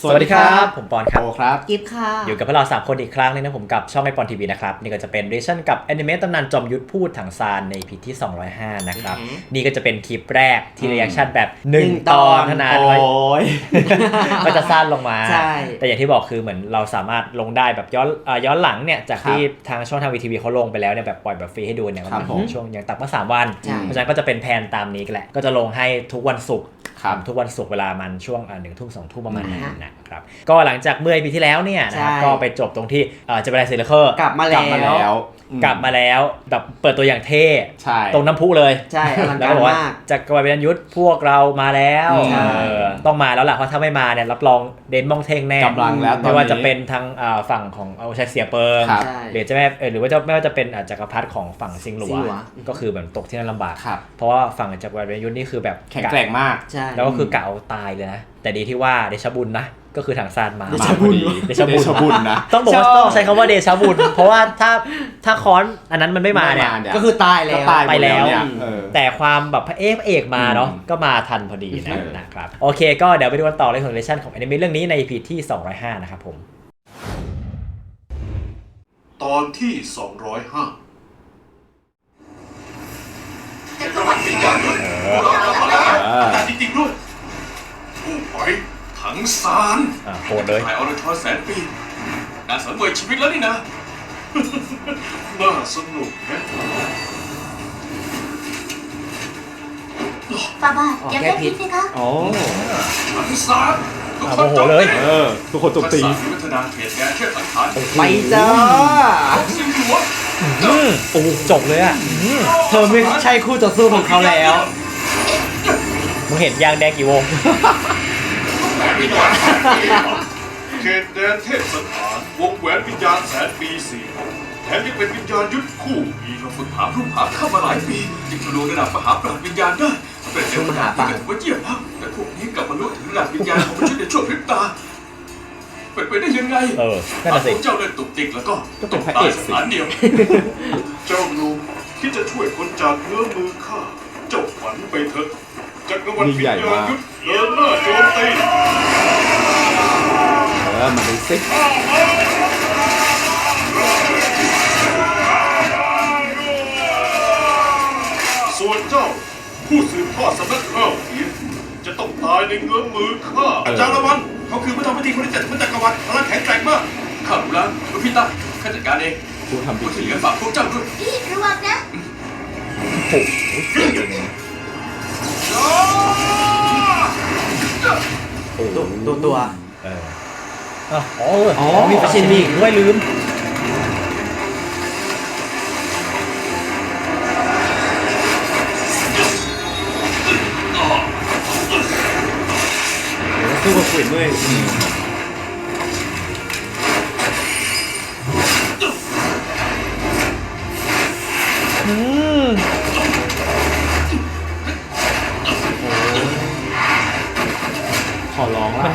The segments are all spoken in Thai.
สวัสดีครับ ผมปอนครับโอครับ กิฟต์ค่ะ อยู่กับพวกเราสามคนอีกครั้งหนึงนะผมกับช่องไอปอนทีวีนะครับ นี่ก็จะเป็นเรชั่นกับแอนิเมตตำนานจอมยุทธพูดถังซานในพีที่ 205 นะครับ อือหือ นี่ก็จะเป็นคลิปแรกที่อืมเรีแอคชั่นแบบหนึ่ง1ตอนตอนเท่านั้นโอ้ไว้ย ก็จะสั้นลงมา ใช่แต่อย่างที่บอกคือเหมือนเราสามารถลงได้แบบย้อนอ่าย้อนหลังเนี่ยจากครับที่ทางช่องทางวีทีวีเขาลงไปแล้วเนี่ยแบบปล่อยแบบฟรีให้ดูเนี่ยครับมันผม ช่วงอย่างตักเมื่อสามวันใช่ เพราะฉะนั้นก็จะเป็นแผนตามนี้กันแหละก็จะลงให้ทุกวันศุกร์ครับ ทุกวันศุกร์เวลามันช่วงหนึ่งทุ่มสองทุ่มประมาณนั้นอืมนะครับก็หลังจากเมื่อปีที่แล้วเนี่ยนะครับใช่ก็ไปจบตรงที่เอ่อจะเป็นไดเซเลอร์กลับมากแล้ลับมาแล้ววอืมกลับมาแล้วแบบเปิดตัวอย่างเท่ใช่ตรงน้ำพุเลยใช่อลังแล้วกาก็รบอกว่ามากจากกรวิญยุทธพวกเรามาแล้วใช่เออต้องมาแล้วล่ะเพราะถ้าไม่มาเนี่ยรับรองเดนมองเทงแน่กำลังแล้วตอนนี้ไม่ว่าจะเป็นทางอ่าฝั่งของเอาชัยเสียเปิงครับใช่หรือจะไม่เออหรือว่าจะไม่ว่าจะเป็นอ่าจักรพรรดิของฝั่งซิงหลัวซิงหลัวก็คือแบบตกที่นั่นลำบากครับเพราะว่าฝั่งจากกรวิญยุทธนี่คือแบบแข็งแกร่งมากใช่แล้วก็คือกะเอาตายเลยนะ แต่ดีที่ว่าเดชะบุญนะ ก็คือทางซานมา เดมาชะพบุอญดีเดชะบุญ เดชะบุญนะ ต้องบอกว่าชอบต้องใช้คำว่าเดชะบุญ เพราะว่าถ้าถ้าค้อนอันนั้นมันไม่มาเนี่ยไม่มาเนี่ยก็คือตายแล้ก็วตายหมดไปแล้วเนี่ยเออแต่ความแบบพระเอกพระเอกมาเนาะอืมก็มาทันพอดีนะเออนะครับ โอเค ก็เดี๋ยวไปดูกันต่อเลยของเลชั่นของแอนิเมะเรื่องนี้ใน EP ที่ 205 นะครับผม ตอนที่ 205จักรวรรดิวิญญาณ งๆด้วยผู้ปล่อยถังซานอ่าโหดเลยถ่ายอรชรแสนปีงานสังเวยชีวิตแล้วนี่นะ น่าสนุกนะป้าบ้าอ๋อยังแก้ไม่พิพิษษสิคะโอ้ถังซานทุกอ่าคนโมโหเลย เออ ทุกคนตบตีทักษะวิวัฒนาเขตแดนเทพสังขารไปจ้าของสิงห์หลวง อืมโอ้จบเลยอะอืมเธอไม่ใช่คู่ต่อสู้ของเขาแล้ว มึงเห็นยางแดงกี่วง เขตแดนเทพสังขารวงแหวนวิญญาณแสนปีสี่แถมยังเป็นวิญญาณยุทธคู่มีเราฝึกหารุ่งหาเข้ามาหลายปีจึงทะลุระดับมหาปราชญ์วิญญาณได้เป็นเร็วขนาดนี้ก็ถือว่าเยี่ยมแล้วแต่พวกนี้กลับมาลุถึงระดับวิญญาณของมนุษย์ในช่วงพริบตาเป็นไปได้ยังไงเออนั่นน่ะสิหากพวกเจ้าเล่นตุกติกแล้วก็ก็เป็นพระเอกสิสถานเดียว เจ้าลุงคิดจะช่วยคนจากเงื้อมือข้าเจ้าฝันไปเถอะ จักรวรรดิยิ่งวิใหญ่ญญาณมากยุทธเดินหน้าโจมตีเออมันเป็นซิกส่วนเจ้า ผู้สืบทอดสำนักข้าวเทียนจะต้องตายในเงื้อมือข้าอาจารย์ละวันเขาคือพระธรรมพิธีคนที่เจ็ดของจักรวรรดิพลังแข็งแกร่งมากข้ารู้แล้วลูกพี่ตาข้าจัดการเองผู้ทำพิผู้ที่ธีเหลือฝากพวกเจ้าด้วยพี่ระวังนะโอ้โห ตัวตัวตัวเอออะอ๋อเอออ๋อมีปาชินมีอีกด้วยลืมสู้กับขุนด้วย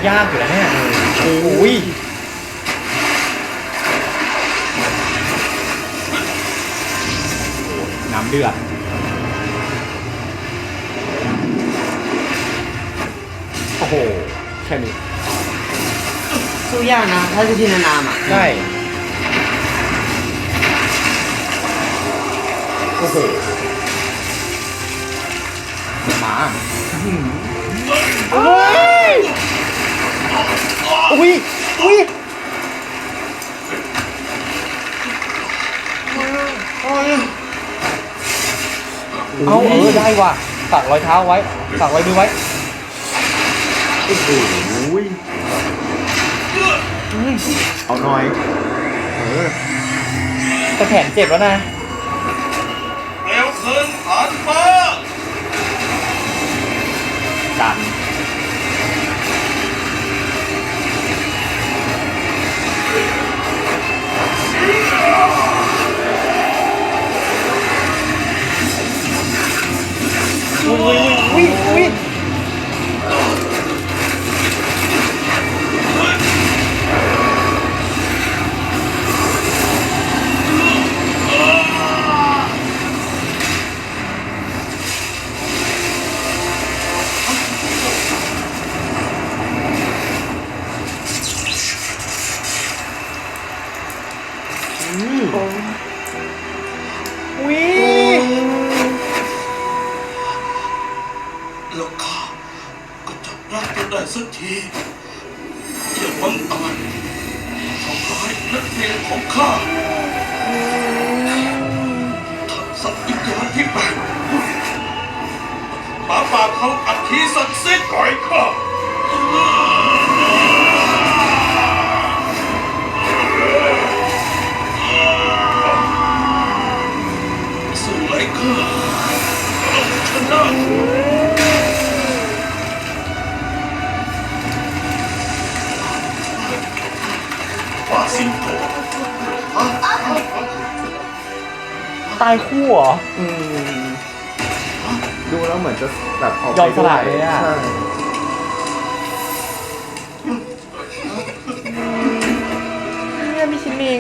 ยากอยู่แล้วเนี่ยโอ้ยน้ำเดือดโอ้โหแค่นี้สู้ยากนะ ถ้าจะทีนานามอะใช่โอ้โหหมาอุ้ย อุ้ยเอาเออได้ว่ะฝากรอยเท้าไว้ฝากรอยมือไว้โอ้โหเอาหน่อย เออแต่แขนเจ็บแล้วนะเร็วเคินฐานฟ้าดัน อุ้ยอุ้ยอุ้ สักทีอย่าบังอาจทำร้ายนักเรียนของข้าทักษะวิญญาณที่แปดหมาป่าเขาอัฐิศักดิ์สิทธิ์ก่อยข้า ตายคู่เหรอ อืมดูแล้วเหมือนจะแบบออกยอมสละเลยอะ ใช่เนี่ยมีชิมิง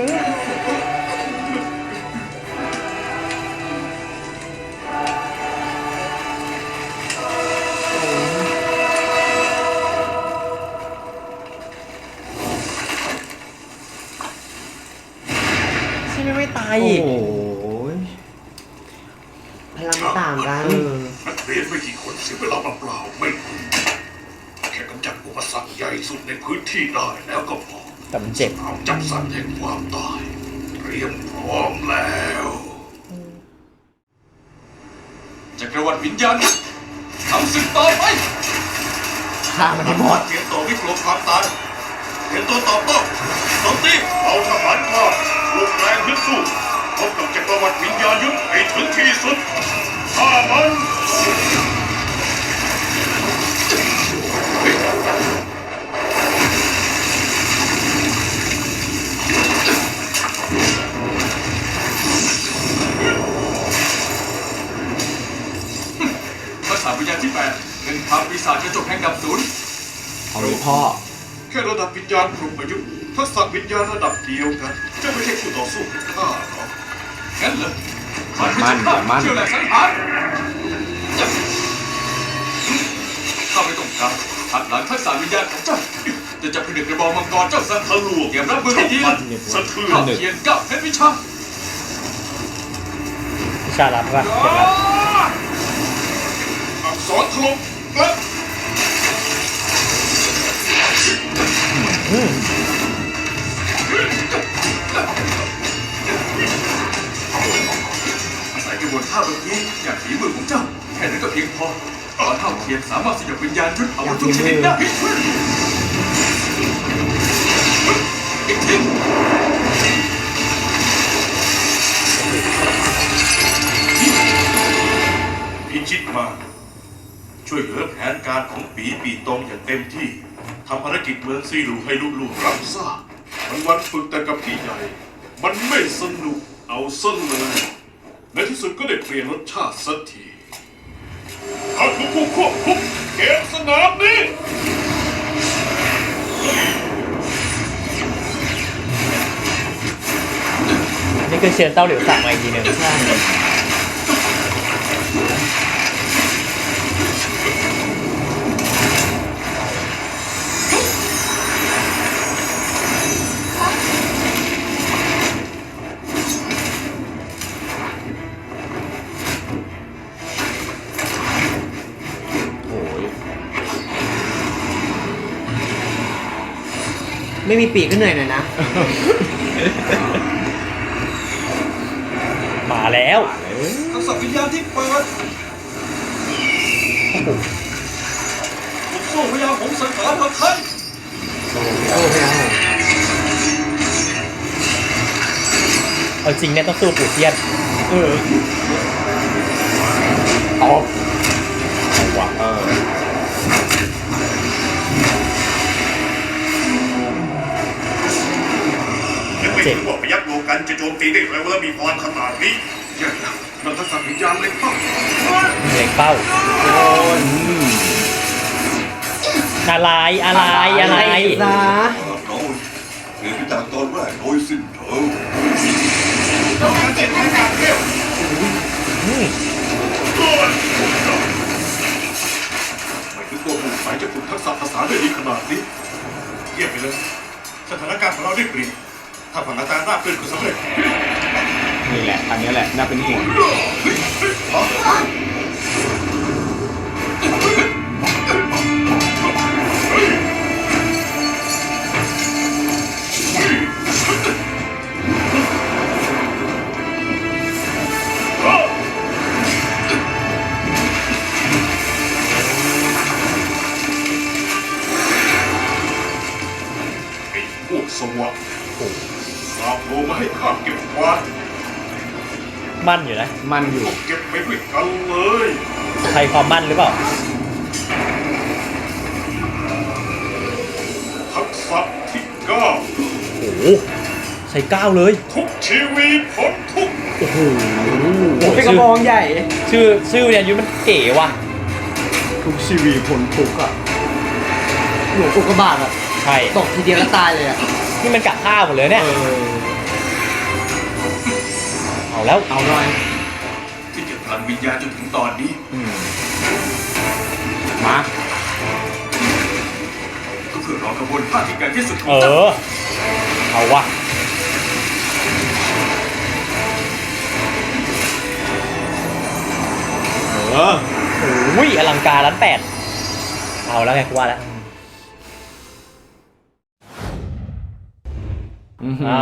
แต่มันเจ็บเอาจับสันแห่งความตายเตรียมพร้อมแล้วจักรวรรดิวิญญาณทำศึกต่อไปฆ่ามันให้หมดเตรียมตัวไม่กลัวความตายเตรียมตัวตอบโต้ตบตีเอาทหารข้าลุกแรงฮึดสู้พบกับจักรวรรดิวิญญาณยุทธให้ถึงที่สุดฆ่ามัน ญญาณพรหมยุทธ์ทักษะวิญญาณระดับเดียวกันเจะไม่ใช่คู่ต่อสู้ของข้าหรอกงั้นเหรอมั่นอย่ามั่นเชื่อแหละสังหารข้าไม่ต้องการหักหลังทักษะวิญญาณของเจ้าจะจับผนึกกระบอกมังกรเจ้าสันทะลวงเตรียมรับมือให้ดีสะเทือนเทียนกับเพชรวิชาวิชาลับป่ะเจ็บละอักษรถล่มและ อาศัยกระบวนท่าเมื่อกี้อย่างฝีมือของเจ้าแค่นั้นก็เพียงพอตอนเท่าเทียมสามารถสยบวิญญาณยุทธอาวุธทุกชนิดได้อีกทีพิชิตมา ช่วยเหลือแผนการของปีปีตรงอย่างเต็มที่ ทำภารกิจเมืองซีรูให้ลุล่วงรับทราบวันวันๆฝึกแต่กับพี่ใหญ่ มันไม่สนุกเอาซะเลยในที่สุดก็ได้เปลี่ยนรสชาติสักทีข้าคือผู้ควบคุมเกมสนามนี้นี่คือเชิญเต้าเหลียวสั่งมาอีกทีหนึ่ง ไม่มีปีกก็เหนื่อยหน่อยนะ มาแล้วทักษะวิญญาณที่เปิดผมสู้พยาผมสังหารมาทันโอ้ไม่เอาเอาจริงเนี่ยต้องสู้ปู่เทียนเออตบเอา นึกไม่ถึงว่าพยักโลกันจะโจมตีได้เร็วและมีพรขนาดนี้ยังนะเราทักษะวิญญาณเล็กมากเล็งเป้าโอ้ยอะไรอะไรอะไรซะเราเกิดขึ้นจากตอนแรกโดยสิ้นเชิงเราการเจ็บแค่การเที่ยวอืมไม่ถึงตัวผู้สายจะฝึกทักษะภาษาได้ดีขนาดนี้เยี่ยมไปเลยสถานการณ์ของเราได้เปลี่ยน ถ้าผลการราบรื่นก็สำเร็จ นี่แหละอันนี้แหละน่าเป็นห่วงเมั่นอยู่นะ มันอยู่ เก็บไปด้วยกันเลยใครความมั่นหรือเปล่า ทักษะที่เก้าโอ้โห ใส่ก้าวเลย ทุกชีวิตพ้นทุกข์โอ้โหเป็นกระบองใหญ่ ชื่อชื่อเนี่ยยุทธมันเก๋ว่ะ ทุกชีวีพ้นทุกข์อะหลวงอุกกาบาตอะใช่ตกทีเดียวแล้วตายเลยอะนี่มันกะฆ่าหมดเลยเนี่ย เออเอา แล้ว เอาหน่อยที่เก็บพลังวิญญาณจนถึงตอนนี้ อืมมาก็เพื่อรอกระบวนท่าที่ใหญ่ที่สุดขเอองจักรอเอาวะเออโอ้ยอลังการร้านแปด เอาแล้วไงกูว่าแล้ว อื้อหืออ่า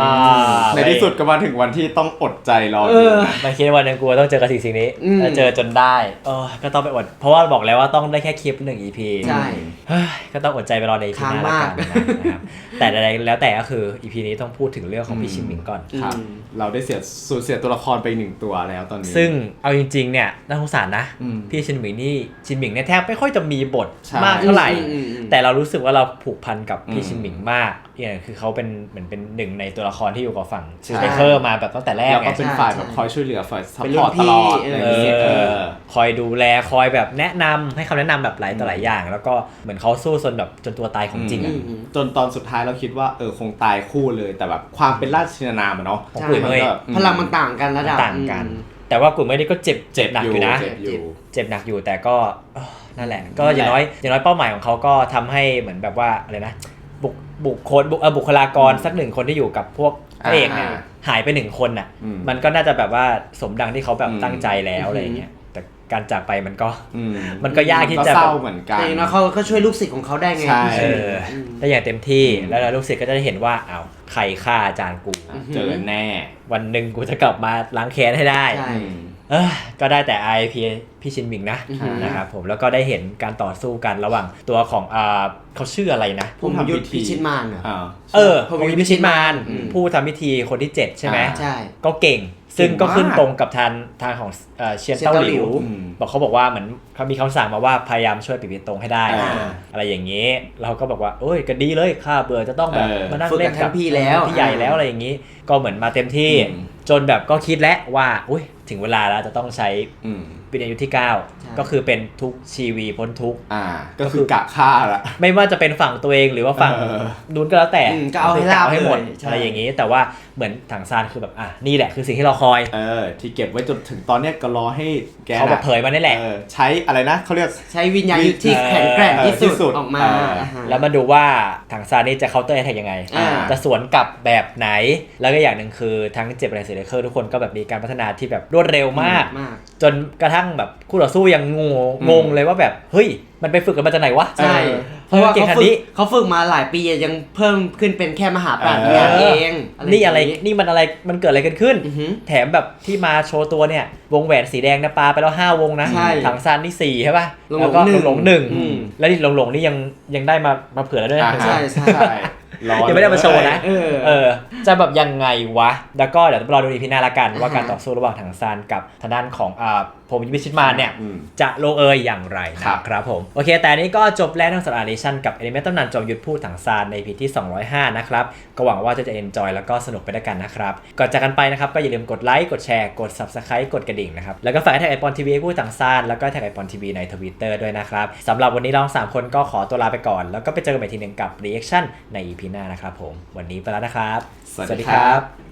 ในที่สุดก็มาถึงวันที่ต้องอดใจรอเอดูอนะไม่คิดว่าวันหนึงกูต้องเจอกับสิ่งสิ่งนี้อืม แล้วเจอจนได้เออก็ต้องไปอด เพราะว่าบอกแล้วว่าต้องได้แค่คลิปหนึ่ง EP ใช่ เฮ้ยก็ต้องอดใจไปรอใน EP หน้าค้างแล้วมาก กันนะครับแต่ใดๆแล้วแต่ก็คือ EP นี้ต้องพูดถึงเรื่องของพี่ชินหมิงก่อน ครับ อืม เราได้เสียสูญเสียตัวละครไปหนึ่งตัวแล้วตอนนี้ ซึ่งเอาจริงๆเนี่ยน่าสงสารนะ อืมพี่ชินหมิงนี่ชินหมิงเนี่ยแทบไม่ค่อยจะมีบทใช่มากเท่าไหร่ อืมอืมอืม แต่เรารู้สึกว่าเราผูกพันกับพี่อืม ชินหมิงมากเนี่ยคือเขาเป็นเหมือนเป็นหนึ่งในตัวละครที่อยู่กับฝั่งใช่ชูเบเคอร์มาแบบตั้งแต่แรกแล้วไงก็เป็นใช่ฝ่ายแบบใช่คอยช่วยเหลือฝ่ายซัพเป็นพรุ่อร์ตนพี่ตลอดเออออะไรอย่างเงี้ยเอเอออคอยดูแลคอยแบบแนะนำให้คำแนะนำแบบหลายต่อหลายอย่าง แล้วก็เหมือนเขาสู้จนแบบจนตัวตายของจริงอือะมอืมจนตอนสุดท้ายเราคิดว่าเออคงตายคู่เลยแต่แบบความเป็นราชชินานามอะเนาะของใช่กุยเมยก็พลังมันต่างกันระดับต่างกันแต่ว่ากลุ่มไม่ได้ก็เจ็บเจ็บหนักอยู่นะ เจ็บอยู่เจ็บหนักอยู่แต่ก็เอ้อนั่นแหละ ก็อย่างน้อยอย่างน้อยเป้าหมายของเขาก็ทำให้เหมือนแบบว่าอะไรนะ บุคบุคคลบุคเอ่อบุคลากรสักหนึ่งคนที่อยู่กับพวกพระเอกเนี่ยอ่าหายไปหนึ่งคนน่ะ อืมมันก็น่าจะแบบว่าสมดังที่เขาแบบอืม ตั้งใจแล้วอะไรอย่างเงี้ยแต่การจากไปมันก็ อืมมันก็ยากที่ก็จะ เศร้าแบบเหมือนกัน แต่อย่างน้อยเขาก็ช่วยลูกศิษย์ของเขาได้ไง ใช่ เออมได้อย่างเต็มที่อืมแล้วลูกศิษย์ก็จะได้เห็นว่าอ้าวใครฆ่าอาจารย์กูอะเจอแน่วันหนึ่งกูจะกลับมาล้างแค้นให้ได้ ใช่ อืมเอ้ย ก็ได้แต่ IP พี่ชินหมิงนะอือหือนะครับผมแล้วก็ได้เห็นการต่อสู้กันระหว่างตัวของอ่าเขาชื่ออะไรนะ ผมยุทธพิชิตมารอะอ่าเออผมผมพิชิตมารอืมผู้ทำพิธีคนที่ 7 ใช่ไหมอ่าใช่ก็เก่งซึ่งเก่งก็ขึ้นมากตรงกับทางทางของเอ่อเชียนเต้าหลิวอืมบอกเขาบอกว่าเหมือนเขามีคำสั่งมาว่าพยายามช่วยปิดปิดตรงให้ได้อ่าอะไรอย่างนี้ เราก็บอกว่าโอ้ยก็ดีเลยข้าเบื่อจะต้องแบบเออมานั่งฝึกเล่กับนท่านพี่แล้วพี่ใหญ่แล้วอะไรอย่างนี้ก็เหมือนมาเต็มที่ อืม จนแบบก็คิดแล้วว่าอุ้ยถึงเวลาแล้วจะต้องใช้อืมวิญญาณยุทธที่ใช่9 ก็คือเป็นทุกชีวีพ้นทุกข์ อ่า ก็คือกะฆ่าละ ไม่ว่าจะเป็นฝั่งตัวเองหรือว่าฝั่งเออนู้นก็แล้วแต่อืมก็เอาให้คืกะราบให้หมดเลยใช่ อะไรอย่างนี้ แต่ว่าเหมือนถังซานคือแบบอะนี่แหละคือสิ่งที่เราคอย เออ ที่เก็บไว้จนถึงตอนเนี้ยก็รอให้แกเขาแบบน่ะเผยมานี่แหละ เออใช้อะไรนะเขาเรียก ใช้วิญญาณยุทธที่แข็งแกร่งที่เออที่สุสุดดออกมาเอออ่าฮะ แล้วมาดูว่าถังซานนี่จะเคาน์เตอร์แอทแทกยังไง อ่า จะสวนกลับแบบไหน แล้วก็อย่างหนึ่งคือทั้งเจ็บอะไรเสียเคอร์ทุกคนก็แบบมีการพัฒนาที่แบบรวดเร็วมาก มาก จนกระทั่งแบบคู่ต่อสู้ยังงงอืมงงเลยว่าแบบเฮ้ยมันไปฝึกกันมาจากไหนวะใช่เออเพราะว่าเก่งเขาขนาดฝึนี้กเขาฝึกมาหลายปียังเพิ่มขึ้นเป็นแค่มหาปราชญ์เออญาณเองอะไรนี่อะไรย่างงี้นี่มันอะไรมันเกิดอะไรกันขึ้น อือหือ แถมแบบที่มาโชว์ตัวเนี่ย วงแหวนสีแดงนะปาไปแล้ว 5 วงนะใช่ถังซานนี่4ใช่ป่ะหลงๆแล้วก็หนึ่งหลงๆหนึ่งอืม แล้วนี่หลงหลงๆนี่ยังยังได้มามาเผื่อแล้วด้วยอ่านะใช่ใช่ ใช่ รอยังไม่ได้มาโชว์นะ เออเออ จะแบบยังไงวะ แล้วก็เดี๋ยวรอดูอีพีหน้าละกัน ว่าการต่อสู้ระหว่างถังซานกับทางด้านของอ่าผมยิมิชิตมานเนี่ย อืม จะลงเอยอย่างไรครับนะครับผม โอเค แต่อันนี้ก็จบแล้วทั้งสารอาริชันกับแอนิเมตตำนานจอมยุทธพูดถังซานในพีที่ 205 นะครับ ก็หวังว่าจะจะเอนจอยแล้วก็สนุกไปด้วยกันนะครับ ก่อนจากกันไปนะครับ ก็อย่าลืมกดไลค์ กดแชร์ กด Subscribe กดกระดิ่งนะครับ แล้วก็ฝากแท็กไอปอนทีวีพูดถังซานแล้วก็แท็กไอปอนทีวีในทวิตเตอร์ด้วยนะครับสำหรับวันนี้เราสามคนก็ขอตัวลาไปก่อน แล้วก็ไปเจอกันใหม่ทีหนึ่งกับ reaction ใน EP หน้านะครับผม วันนี้ไปแล้วนะครับ สวัสดีครับ